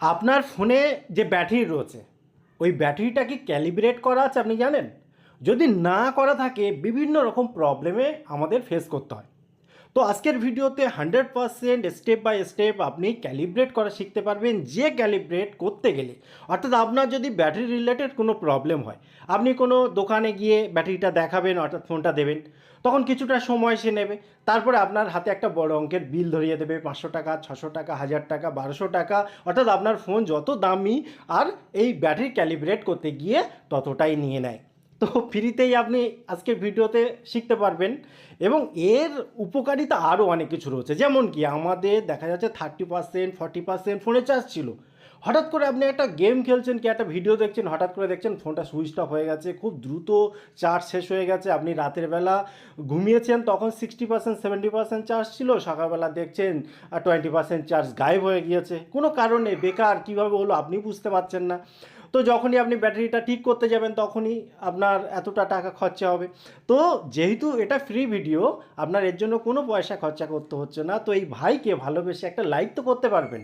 আপনার ফোনে যে ব্যাটারি রয়েছে, ওই ব্যাটারিটা কি ক্যালিব্রেট করা আছে আপনি জানেন? যদি না করা থাকে, বিভিন্ন রকম প্রবলেমে আমাদের ফেস করতে হয়। তো আজকের ভিডিওতে hundred percent step by step আপনি ক্যালিব্রেট করা শিখতে পারবেন, যে ক্যালিব্রেট করতে গেলে। অর্থাৎ আপনার যদি ব্যাটারি রিলেটেড কোনো প্রবলেম হয়, আপনি কোনো দোকানে গিয়ে ব্যাটারিটা দেখাবেন, অর্থাৎ ফোনটা দেবেন, তখন কিছুটা সময় সে নেবে। তারপরে আপনার হাতে একটা বড় অঙ্কের বিল ধরিয়ে দেবে, পাঁচশো টাকা, ছশো টাকা, হাজার টাকা, বারোশো টাকা, অর্থাৎ আপনার ফোন যত দামি আর এই ব্যাটারি ক্যালিব্রেট করতে গিয়ে ততটাই নিয়ে নেয়। তো ফ্রিতেই আপনি আজকের ভিডিওতে শিখতে পারবেন। এবং এর উপকারিতা আরও অনেক কিছু রয়েছে। যেমন কি আমাদের দেখা যাচ্ছে থার্টি পার্সেন্ট ফর্টি পার্সেন্ট ফোনে চার্জ ছিল। হঠাৎ করে আপনি একটা গেম খেলছেন কি, একটা ভিডিও দেখছেন, হঠাৎ করে দেখছেন ফোনটা সুইচ অফ হয়ে গেছে, খুব দ্রুত চার্জ শেষ হয়ে গেছে। আপনি রাতের বেলা ঘুমিয়েছেন, তখন sixty percent seventy percent charge ছিল। সকালবেলা দেখছেন আর টোয়েন্টি পার্সেন্ট চার্জ গায়েব হয়ে গিয়েছে। কোনো কারণে বেকার কীভাবে হলো আপনি বুঝতে পারছেন না। তো যখনই আপনি ব্যাটারিটা ঠিক করতে যাবেন, তখনই আপনার এতটা টাকা খরচা হবে। তো যেহেতু এটা ফ্রি ভিডিও আপনার এর জন্য কোনো পয়সা খরচা করতে হচ্ছে না। তো এই ভাইকে ভালোবেসে একটা লাইক তো করতে পারবেন।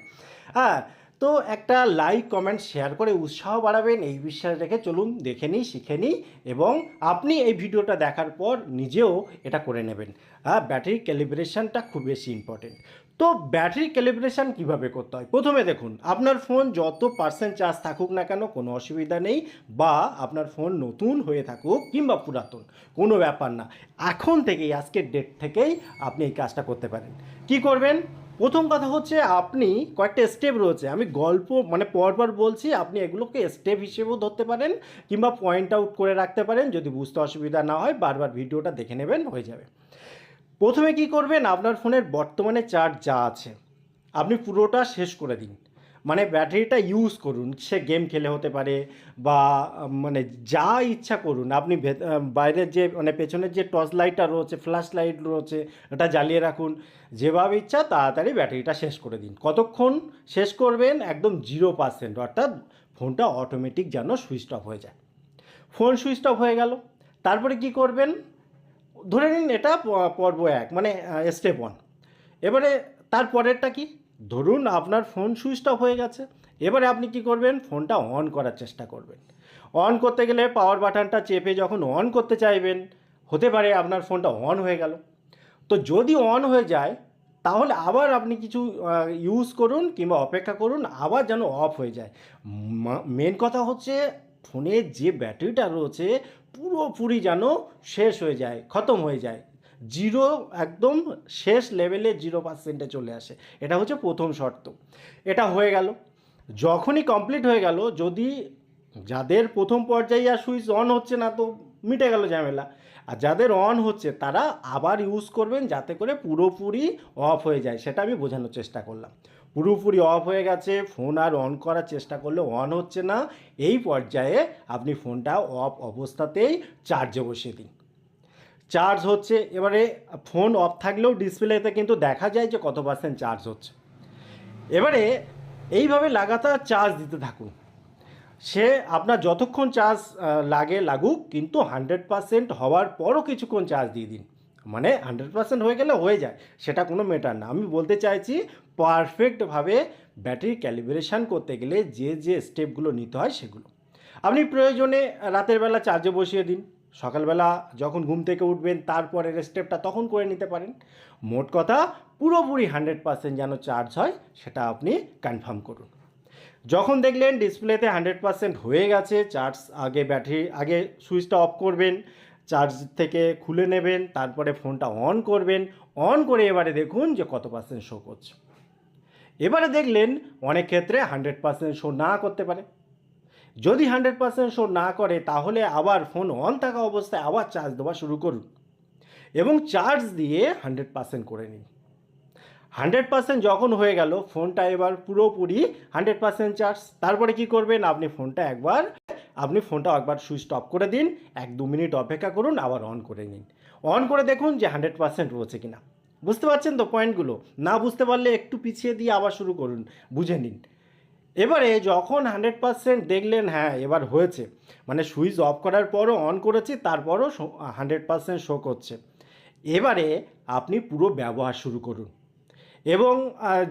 হ্যাঁ তো একটা লাইক কমেন্ট শেয়ার করে উৎসাহ বাড়াবেন। এই বিশ্বাস রেখে চলুন, দেখে নিই, শিখে নিই এবং আপনি এই ভিডিওটা দেখার পর নিজেও এটা করে নেবেন। হ্যাঁ ব্যাটারি ক্যালিব্রেশনটা খুব বেশি ইম্পর্টেন্ট তো ব্যাটারি ক্যালিব্রেশন কীভাবে করতে হয়? প্রথমে দেখুন, আপনার ফোন যত পার্সেন্ট চার্জ থাকুক না কেন, কোনো অসুবিধা নেই, বা আপনার ফোন নতুন হয়ে থাকুক কিংবা পুরাতন, কোনো ব্যাপার না। এখন থেকেই, আজকের ডেট থেকেই আপনি এই কাজটা করতে পারেন। কি করবেন? প্রথম কথা হচ্ছে, আপনি কয়েকটা স্টেপ রয়েছে। আমি গল্প মানে পরপর বলছি, আপনি এগুলোকে স্টেপ হিসেবেও ধরতে পারেন, কিংবা পয়েন্ট আউট করে রাখতে পারেন, যদি বুঝতে অসুবিধা না হয়, বারবার ভিডিওটা দেখে নেবেন, হয়ে যাবে। প্রথমে কি করবেন? আপনার ফোনের বর্তমানে চার্জ যা আছে, আপনি পুরোটা শেষ করে দিন। মানে ব্যাটারিটা ইউজ করুন, সে গেম খেলে হতে পারে বা মানে যা ইচ্ছা করুন। আপনি বাইরের যে মানে পেছনের যে টর্চ লাইটটা রয়েছে ফ্ল্যাশ লাইট রয়েছে, ওটা জ্বালিয়ে রাখুন। যেভাবে ইচ্ছা তাড়াতাড়ি ব্যাটারিটা শেষ করে দিন। কতক্ষণ শেষ করবেন? একদম জিরো পার্সেন্ট অর্থাৎ ফোনটা অটোমেটিক যেন সুইচ অফ হয়ে যায়। ফোন সুইচ অফ হয়ে গেল। তারপরে কি করবেন? ধরে নিন এটা পর্ব এক মানে স্টেপ ওয়ান এবারে তারপরেরটা কি? ধরুন আপনার ফোন সুইচ অফ হয়ে গেছে, এবারে আপনি কি করবেন? ফোনটা অন করার চেষ্টা করবেন। অন করতে গেলে পাওয়ার বাটনটা চেপে যখন অন করতে চাইবেন, হতে পারে আপনার ফোনটা অন হয়ে গেল। তো যদি অন হয়ে যায়, তাহলে আবার আপনি কিছু ইউজ করুন কিংবা অপেক্ষা করুন, আবার যেন অফ হয়ে যায়। মেন কথা হচ্ছে ফোনের যে ব্যাটারিটা রয়েছে পুরোপুরি যেন শেষ হয়ে যায়, খতম হয়ে যায়। জিরো একদম শেষ লেভেলে জিরো পার্সেন্টে চলে আসে। এটা হচ্ছে প্রথম শর্ত। এটা হয়ে গেল। যখনই কমপ্লিট হয়ে গেল, যদি যাদের প্রথম পর্যায়ে আর সুইচ অন হচ্ছে না, তো মিটে গেল ঝামেলা। আর যাদের অন হচ্ছে, তারা আবার ইউজ করবেন যাতে করে পুরোপুরি অফ হয়ে যায়। সেটা আমি বোঝানোর চেষ্টা করলাম। পুরোপুরি অফ হয়ে গেছে ফোন আর অন করার চেষ্টা করলে অন হচ্ছে না। এই পর্যায়ে আপনি ফোনটা অফ অবস্থাতেই চার্জে বসিয়ে দিন। চার্জ হচ্ছে, এবারে ফোন অফ থাকলেও ডিসপ্লেতে কিন্তু দেখা যায় যে কত পার্সেন্ট চার্জ হচ্ছে। এবারে এইভাবে লাগাতার চার্জ দিতে থাকুন। সে আপনার যতক্ষণ চার্জ লাগে লাগুক, কিন্তু হান্ড্রেড পার্সেন্ট হওয়ার পরও কিছুক্ষণ চার্জ দিয়ে দিন। মানে হান্ড্রেড পার্সেন্ট হয়ে গেলে হয়ে যায়, সেটা কোনো ম্যাটার না। আমি বলতে চাইছি, পারফেক্টভাবে ব্যাটারি ক্যালিব্রেশন করতে গেলে যে যে স্টেপগুলো নিতে হয় সেগুলো। আপনি প্রয়োজনে রাতের বেলা চার্জে বসিয়ে দিন। সকালবেলা যখন ঘুম থেকে উঠবেন, তারপরের স্টেপটা তখন করে নিতে পারেন। মোট কথা পুরোপুরি হান্ড্রেড পার্সেন্ট যেন চার্জ হয়, সেটা আপনি কনফার্ম করুন। যখন দেখলেন ডিসপ্লেতে হান্ড্রেড পার্সেন্ট হয়ে গেছে, চার্জ আগে ব্যাটারি, আগে সুইচটা অফ করবেন, চার্জ থেকে খুলে নেবেন, তারপরে ফোনটা অন করবেন, অন করে এবারে দেখুন যে কত পার্সেন্ট শো করছে। এবারে দেখলেন অনেক ক্ষেত্রে হান্ড্রেড পার্সেন্ট শো না করতে পারে। যদি হান্ড্রেড পার্সেন্ট শো না করে, তাহলে আবার ফোন অন থাকা অবস্থায় আবার চার্জ দেওয়া শুরু করুন। এবং চার্জ দিয়ে হান্ড্রেড পার্সেন্ট করে নিন। হান্ড্রেড পার্সেন্ট যখন হয়ে গেল, ফোনটা এবার পুরোপুরি হান্ড্রেড পার্সেন্ট চার্জ তারপরে কি করবেন? আপনি ফোনটা একবার, আপনি ফোনটা একবার সুইচ অফ করে দিন। এক দু মিনিট অপেক্ষা করুন, আবার অন করে নিন। অন করে দেখুন যে হান্ড্রেড পার্সেন্ট রয়েছে কিনা। বুঝতে পারছেন তো পয়েন্টগুলো না বুঝতে পারলে একটু পিছিয়ে দিয়ে আবার শুরু করুন, বুঝে নিন। এবারে যখন হান্ড্রেড পার্সেন্ট দেখলেন হ্যাঁ এবার হয়েছে। মানে সুইচ অফ করার পরও অন করেছি, তারপরও হান্ড্রেড পার্সেন্ট শো করছে। এবারে আপনি পুরো ব্যবহার শুরু করুন। এবং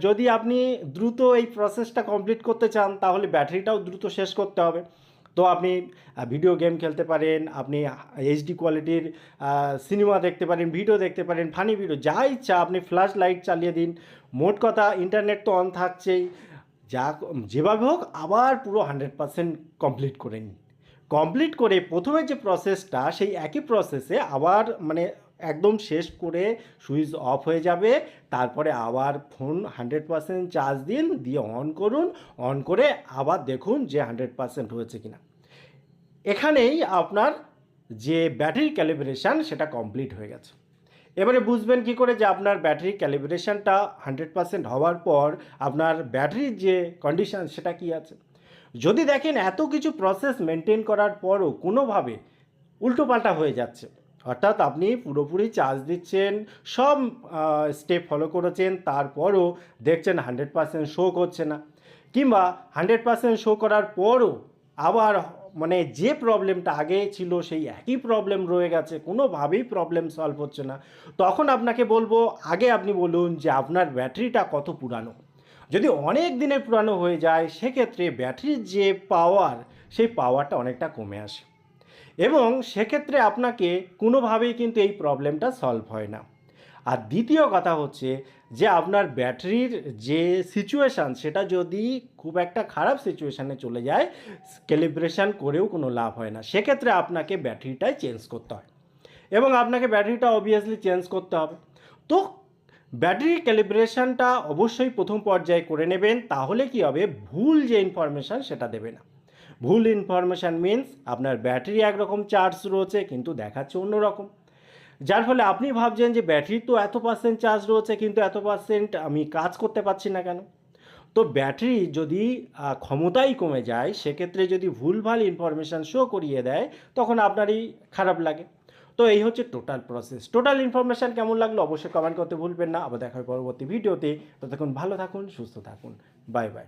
যদি আপনি দ্রুত এই প্রসেসটা কমপ্লিট করতে চান, তাহলে ব্যাটারিটাও দ্রুত শেষ করতে হবে। তো আপনি ভিডিও গেম খেলতে পারেন, আপনি এইচডি কোয়ালিটির সিনেমা দেখতে পারেন ভিডিও দেখতে পারেন ফানি ভিডিও যা ইচ্ছা, আপনি ফ্ল্যাশ লাইট চালিয়ে দিন। মোট কথা ইন্টারনেট তো অন থাকছেই। যা যেভাবে হোক, আবার পুরো হান্ড্রেড পারসেন্ট কমপ্লিট করে নিন। কমপ্লিট করে প্রথমে যে প্রসেসটা সেই একই প্রসেসে আবার মানে একদম শেষ করে সুইচ অফ হয়ে যাবে। তারপরে আবার ফোন হান্ড্রেড পারসেন্ট চার্জ দিন, দিয়ে অন করুন। অন করে আবার দেখুন যে হান্ড্রেড পারসেন্ট হয়েছে কিনা। এখানেই আপনার যে ব্যাটারি ক্যালিব্রেশন সেটা কমপ্লিট হয়ে গেছে। এবারে বুঝবেন কি করে যে আপনার ব্যাটারি ক্যালিব্রেশনটা হান্ড্রেড পারসেন্ট হওয়ার পর আপনার ব্যাটারির যে কন্ডিশন সেটা কি আছে? যদি দেখেন এত কিছু প্রসেস মেনটেন করার পরও কোনোভাবে উল্টোপাল্টা হয়ে যাচ্ছে অর্থাৎ আপনি পুরোপুরি চার্জ দিচ্ছেন, সব স্টেপ ফলো করেছেন, তারপরও দেখছেন হান্ড্রেড পারসেন্ট শো করছে না। কিংবা হান্ড্রেড পারসেন্ট শো করার পরও আবার মানে যে প্রবলেমটা আগে ছিল সেই একই প্রবলেম রয়ে গেছে, কোনোভাবেই প্রবলেম সলভ হচ্ছে না। তখন আপনাকে বলব, আগে আপনি বলুন যে আপনার ব্যাটারিটা কত পুরানো। যদি অনেক দিনের পুরানো হয়ে যায়, সেক্ষেত্রে ব্যাটারির যে পাওয়ার সেই পাওয়ারটা অনেকটা কমে আসে। এবং সেক্ষেত্রে আপনাকে কোনোভাবেই কিন্তু এই প্রবলেমটা সলভ হয় না। আর দ্বিতীয় কথা হচ্ছে যে, আপনার ব্যাটারির যে সিচুয়েশান সেটা যদি খুব একটা খারাপ সিচুয়েশানে চলে যায় ক্যালিব্রেশন করেও কোনো লাভ হয় না। সেক্ষেত্রে আপনাকে ব্যাটারিটাই চেঞ্জ করতে হয়। এবং আপনাকে ব্যাটারিটা অবভিয়াসলি চেঞ্জ করতে হবে। তো ব্যাটারি ক্যালিব্রেশনটা অবশ্যই প্রথম পর্যায়ে করে নেবেন, তাহলে কি হবে? ভুল যে ইনফরমেশান সেটা দেবে না। ভুল ইনফরমেশান মিন্স আপনার ব্যাটারি একরকম চার্জ রয়েছে, কিন্তু দেখাচ্ছে অন্যরকম। যার ফলে আপনি ভাবছেন যে ব্যাটারি তো এত পার্সেন্ট চার্জ রয়েছে, কিন্তু এত পার্সেন্ট আমি কাজ করতে পারছি না কেন? তো ব্যাটারি যদি ক্ষমতাই কমে যায়, সেক্ষেত্রে যদি ভুলভাল ইনফরমেশান শো করিয়ে দেয়, তখন আপনারই খারাপ লাগে। তো এই হচ্ছে টোটাল প্রসেস টোটাল ইনফরমেশান কেমন লাগল অবশ্যই কমেন্ট করতে ভুলবেন না। আবার দেখা পরবর্তী ভিডিওতে ততক্ষণ ভালো থাকুন, সুস্থ থাকুন। Bye bye